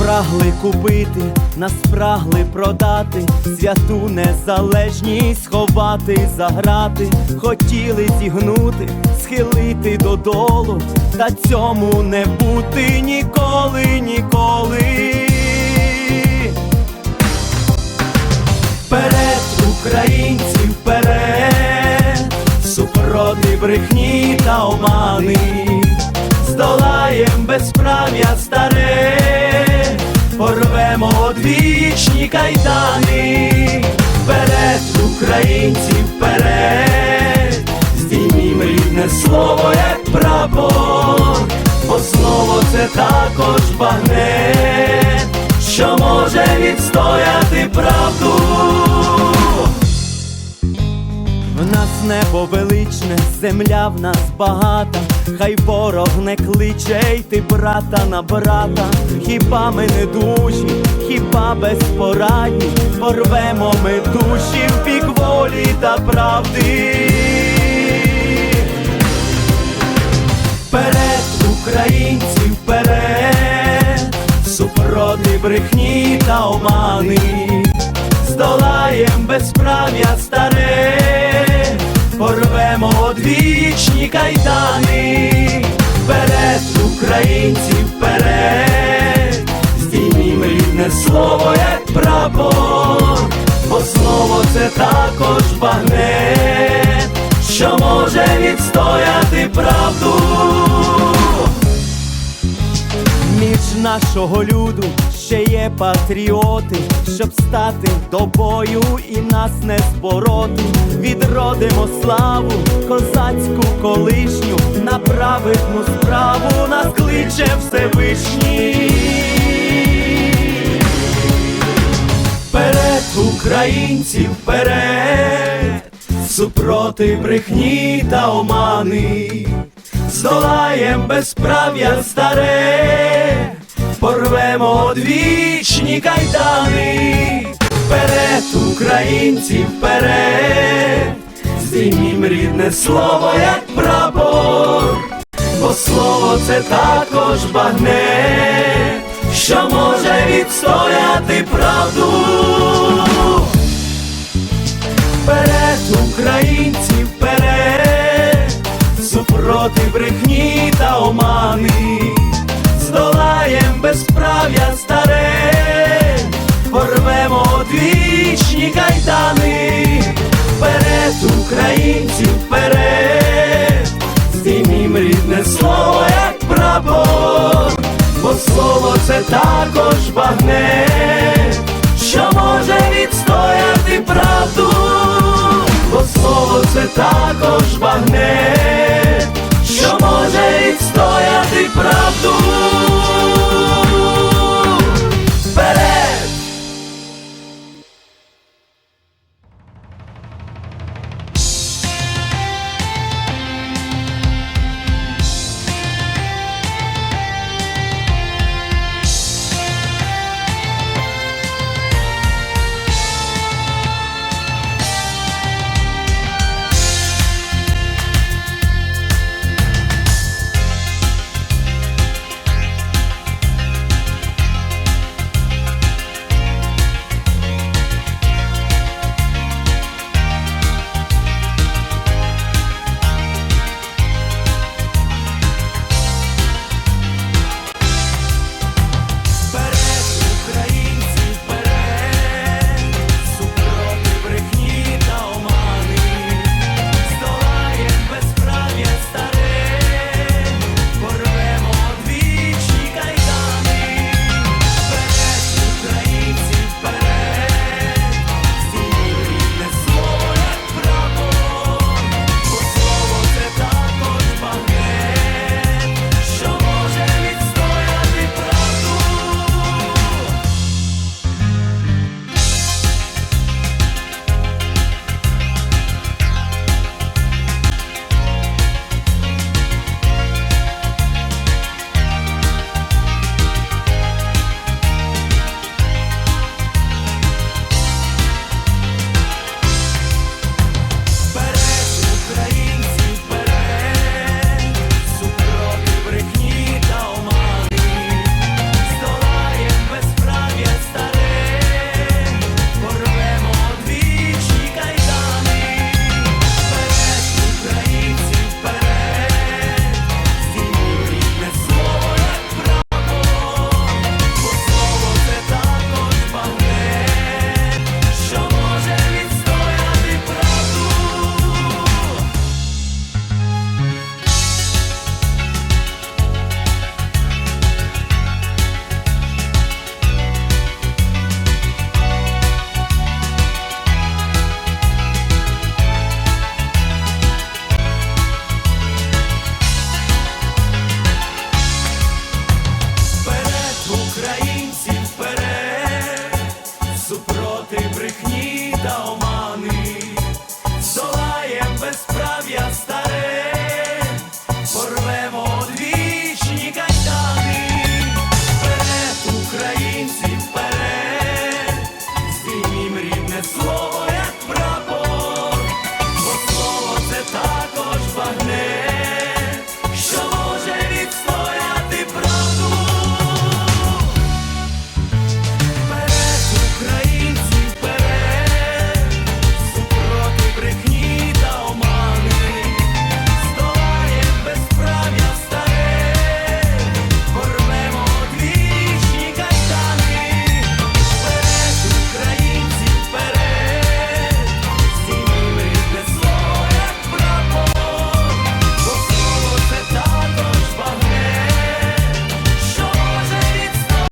Нас прагли купити, нас прагли продати, святу незалежність сховати, заграти, хотіли зігнути, схилити додолу, та цьому не бути ніколи, ніколи. Вперед, українці, вперед, супроти брехні та омани, здолаєм безправ'я старе, порвемо одвічні кайдани, вперед, українці, вперед, здіймім рідне слово, як прапор, бо слово це також багне, що може відстояти правду. В нас небо величне, земля в нас багата, хай ворог не кличе йти брата на брата, хіба ми не дужі, хіба безпорадні, порвемо ми душі в бік волі та правди. Вперед, українці, вперед, супроти брехні та омани, здолаєм безправ'я старе, порвемо одвічні кайдани, вперед, українці, вперед, Здіймімо рідне слово, як прапор, бо слово це також багне, що може відстояти правду. Нашого люду ще є патріоти, щоб стати до бою і нас не збороти. Відродимо славу, козацьку колишню, на праведну справу нас кличе Всевишній. Вперед, українці, вперед, супроти брехні та омани, здолаєм безправ'я старе, порвемо одвічні кайдани, вперед, українці, вперед, здіймім рідне слово, як прапор, бо слово це також багнет, що може відстояти правду. Вперед, українці, також багне, що може відстояти правду.